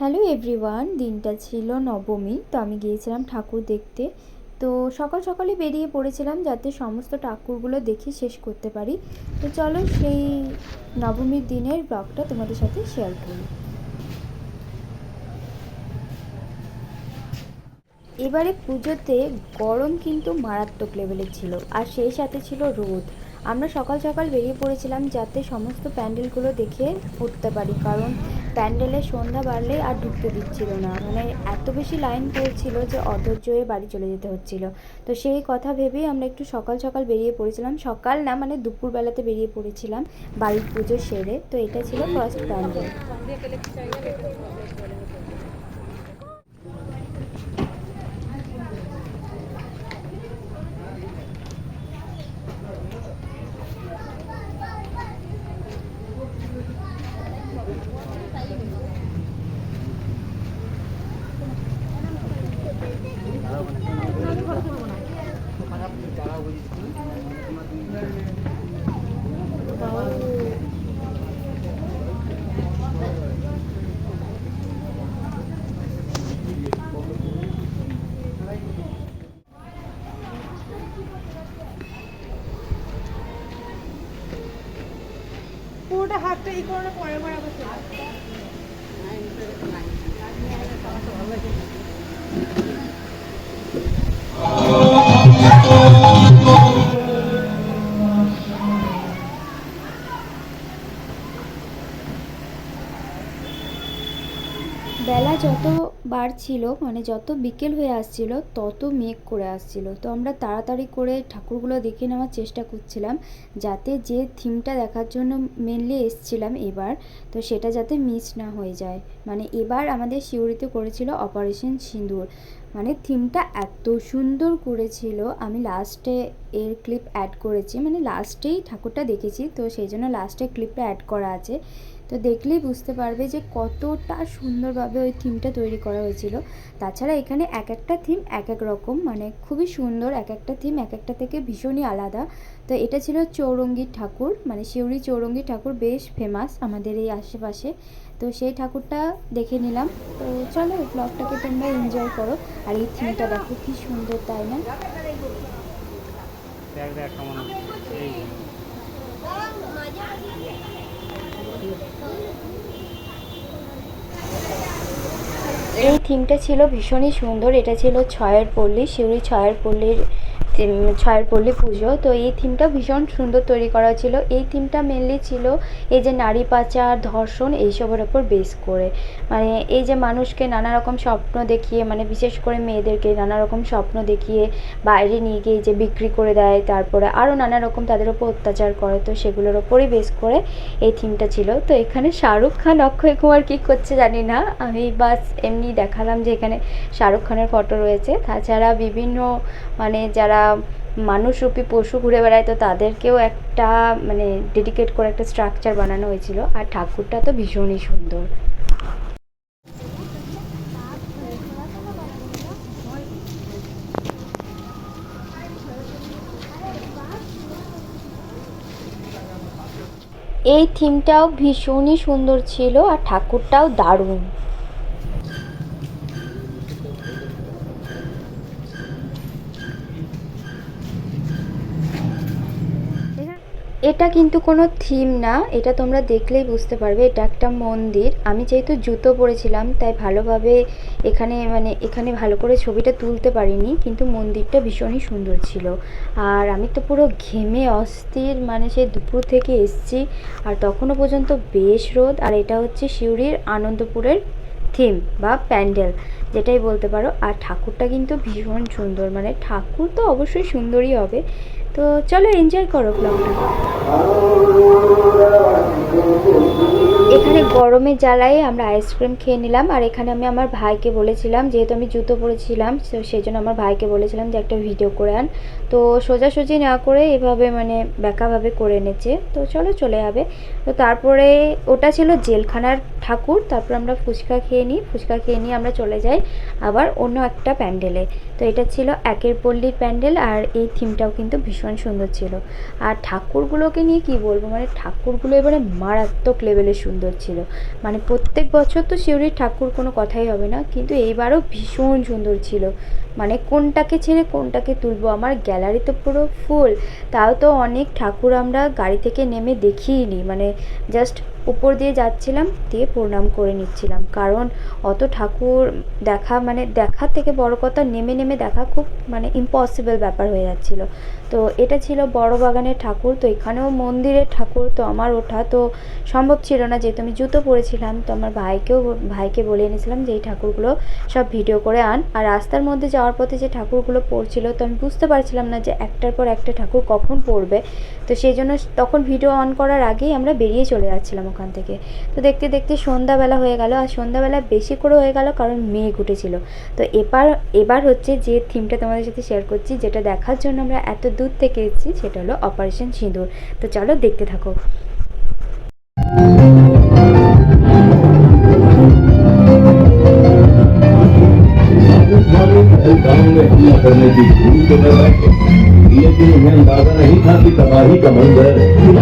Hello everyone, দিনটা ছিল নবমী, তো আমি গিয়েছিলাম ঠাকুর দেখতে। তো সকাল সকালে বেরিয়ে পড়েছিলাম যাতে সমস্ত ঠাকুরগুলো দেখে শেষ করতে পারি। তো চলো সেই নবমীর দিনের ব্লগটা তোমাদের সাথে শেয়ার করি। এবারে পুজোতে গরম কিন্তু মারাত্মক লেভেলের ছিল, আর সেই সাথে ছিল রোদ। আমরা সকাল সকাল বেরিয়ে পড়েছিলাম যাতে সমস্ত প্যান্ডেলগুলো দেখে উঠতে পারি, কারণ প্যান্ডেলে সন্ধ্যা বাড়লে আর ঢুকতে দিচ্ছিল না। মানে এত বেশি লাইন পড়ছিল যে অধৈর্য হয়ে বাড়ি চলে যেতে হচ্ছিল। তো সেই কথা ভেবেই আমরা একটু সকাল সকাল বেরিয়ে পড়েছিলাম। সকাল না মানে দুপুরবেলাতে বেরিয়ে পড়েছিলাম বাড়ির পুজো সেরে। তো এটা ছিল ফার্স্ট প্যান্ডেল। পুরোটা হাতটা এই করে পরে পরে আবার বাড়ছিল মানে যত বিকেল হয়ে আসছিল, তত মেঘ করে আসছিল। তো আমরা তাড়াতাড়ি করে ঠাকুরগুলো দেখে নেওয়ার চেষ্টা করছিলাম, যাতে যে থিমটা দেখার জন্য মেনলি এসছিলাম এবার, তো সেটা যাতে মিস না হয়ে যায়। মানে এবার আমাদের শিউরিতে করেছিল অপারেশন সিঁদুর। মানে থিমটা এত সুন্দর করেছিল, আমি লাস্টে এর ক্লিপ অ্যাড করেছি মানে লাস্টেই ঠাকুরটা দেখেছি, তো সেই জন্য লাস্টে ক্লিপটা অ্যাড করা আছে। তো দেখলেই বুঝতে পারবে যে কতটা সুন্দরভাবে ওই থিমটা তৈরি করা হয়েছিল। তাছাড়া এখানে এক একটা থিম এক এক রকম মানে খুবই সুন্দর এক একটা থিম এক একটা থেকে ভীষণই আলাদা। তো এটা ছিল চৌরঙ্গীর ঠাকুর মানে শিউরি চৌরঙ্গীর ঠাকুর বেশ ফেমাস আমাদের এই আশেপাশে। তো সেই ঠাকুরটা দেখে নিলাম। তো চলো ব্লগটাকে তোমরা এনজয় করো। আর এই থিমটা দেখো, কি সুন্দর, তাই না? দেখ দেখ কেমন হচ্ছে। এই থিমটা ছিল ভীষণই সুন্দর। এটা ছিল ছয়ের পল্লী শিউরি ছয়ের পল্লীর ছয়ের পল্লী পুজো। তো এই থিমটা ভীষণ সুন্দর তৈরি করা ছিল। এই থিমটা মেনলি ছিল এই যে নারী পাচার, ধর্ষণ এইসবের ওপর বেস করে। মানে এই যে মানুষকে নানা রকম স্বপ্ন দেখিয়ে মানে বিশেষ করে মেয়েদেরকে নানা রকম স্বপ্ন দেখিয়ে বাইরে নিয়ে গিয়ে যে বিক্রি করে দেয়, তারপরে আরও নানা রকম তাদের ওপর অত্যাচার করে। তো সেগুলোর ওপরই বেস করে এই থিমটা ছিল। তো এখানে শাহরুখ খান, অক্ষয় কুমার কী করছে জানি না। আমি বাস এমনি দেখালাম যে এখানে শাহরুখ খানের ফটো রয়েছে। তাছাড়া বিভিন্ন মানে যারা মানুষরূপী পশু ঘুরে বেড়ায়, তো তাদেরকেও একটা মানে ডেডিকেট করে একটা স্ট্রাকচার বানানো হয়েছিল। আর ঠাকুরটা তো ভীষণই সুন্দর। এই থিমটাও ভীষণই সুন্দর ছিল, আর ঠাকুরটাও দারুণ। এটা কিন্তু কোনো থিম না, এটা তোমরা দেখলেই বুঝতে পারবে, এটা একটা মন্দির। আমি যেহেতু জুতো পরেছিলাম, তাই ভালোভাবে এখানে মানে এখানে ভালো করে ছবিটা তুলতে পারিনি, কিন্তু মন্দিরটা ভীষণই সুন্দর ছিল। আর আমি তো পুরো ঘেমে অস্থির মানে সেই দুপুর থেকে এসছি, আর তখনও পর্যন্ত বেশ রোদ। আর এটা হচ্ছে সিউড়ির আনন্দপুরের থিম বা প্যান্ডেল, যেটাই বলতে পারো। আর ঠাকুরটা কিন্তু ভীষণ সুন্দর মানে ঠাকুর তো অবশ্যই সুন্দরই হবে তো চলো এনজয় করো ব্লগটা এখানে গরমে জ্বালায় আমরা আইসক্রিম খেয়ে নিলাম, আর এখানে আমি আমার ভাইকে বলেছিলাম, যেহেতু আমি জুতো পরেছিলাম, তো সেই জন্য আমার ভাইকে বলেছিলাম যে একটা ভিডিও করে আন। তো সোজাসুজি না করে এভাবে মানে ব্যাকাভাবে করে এনেছে। তো চলো চলে যাবে। তো তারপরে ওটা ছিল জেলখানার ঠাকুর, তারপর আমরা ফুচকা খেয়ে নিই। ফুচকা খেয়ে নিয়ে আমরা চলে যাই আবার অন্য একটা প্যান্ডেলে। তো এটা ছিল একের পল্লীর প্যান্ডেল, আর এই থিমটাও কিন্তু ভীষণ ভীষণ সুন্দর ছিল। আর ঠাকুরগুলোকে নিয়ে কি বলব? মানে ঠাকুরগুলো এবারে মারাত্মক লেভেলে সুন্দর ছিল। মানে প্রত্যেক বছর তো শিউরির ঠাকুর কোনো কথাই হবে না, কিন্তু এইবারও ভীষণ সুন্দর ছিল। মানে কোনটাকে ছেড়ে কোনটাকে তুলবো? আমার গ্যালারি তো পুরো ফুল তাও তো অনেক ঠাকুর আমরা গাড়ি থেকে নেমে দেখিইনি। মানে জাস্ট উপর দিয়ে যাচ্ছিলাম, দিয়ে প্রণাম করে নিচ্ছিলাম। কারণ অত ঠাকুর দেখা মানে দেখার থেকে বড় কথা, নেমে নেমে দেখা খুব মানে ইম্পসিবল ব্যাপার হয়ে যাচ্ছিল। তো এটা ছিল বড় বাগানের ঠাকুর, তো এখানেও মন্দিরের ঠাকুর, তো আমার ওঠা তো সম্ভব ছিল না। যেহেতু আমি জুতো পরেছিলাম, তো আমার ভাইকেও, ভাইকে বলে এনেছিলাম যে, এই ঠাকুরগুলো সব ভিডিও করে আন। আর রাস্তার মধ্যে যাওয়ার পথে যে ঠাকুরগুলো পড়ছিল, তো আমি বুঝতে পারছিলাম না যে একটার পর একটা ঠাকুর কখন পড়বে। তো সেই জন্য তখন ভিডিও অন করার আগেই আমরা বেরিয়ে চলে যাচ্ছিলাম ওখান থেকে তো দেখতে দেখতে সন্ধ্যাবেলা হয়ে গেল আর সন্ধ্যাবেলা বেশি করে হয়ে গেল কারণ মেঘ উঠেছিল তো এবার এবার হচ্ছে যে থিমটা তোমাদের সাথে শেয়ার করছি যেটা দেখার জন্য আমরা এত দূর থেকে এসেছি সেটা হলো অপারেশন সিঁদুর তো চলো দেখতে থাকো गांव में हमला करने की भूल के न बैठे लेकिन उन्हें अंदाज़ा नहीं था कि तबाही का मंजर हो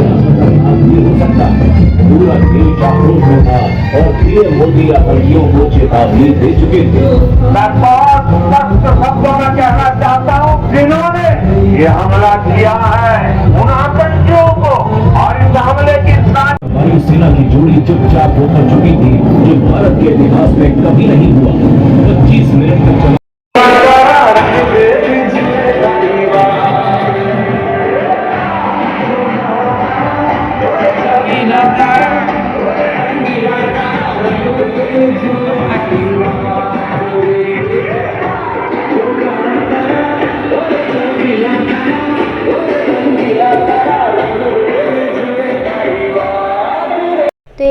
सकता है। पूरा देश आक्रोश में था और पीएम मोदी आतंकियों को चेतावनी दे चुके थे। मैं बहुत सख्त शब्दों में कहना चाहता हूँ जिन्होंने ये हमला किया है उन आतंकियों को और इस हमले की वायुसेना की जोड़ी चुपचाप होकर चुकी थी जो भारत के इतिहास में कभी नहीं हुआ। पच्चीस मिनट तक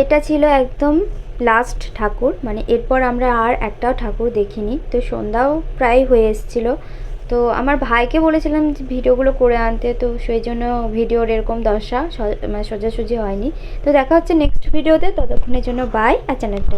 এটা ছিল একদম লাস্ট ঠাকুর মানে এরপর আমরা আর একটাও ঠাকুর দেখিনি। তো সন্ধ্যাও প্রায় হয়ে এসেছিল। তো আমার ভাইকে বলেছিলাম যে ভিডিওগুলো করে আনতে, তো সেই জন্য ভিডিওর এরকম দশা মানে সোজাসুজি হয়নি। তো দেখা হচ্ছে নেক্সট ভিডিওতে ততক্ষণের জন্য বাই আর চ্যানেলটাকে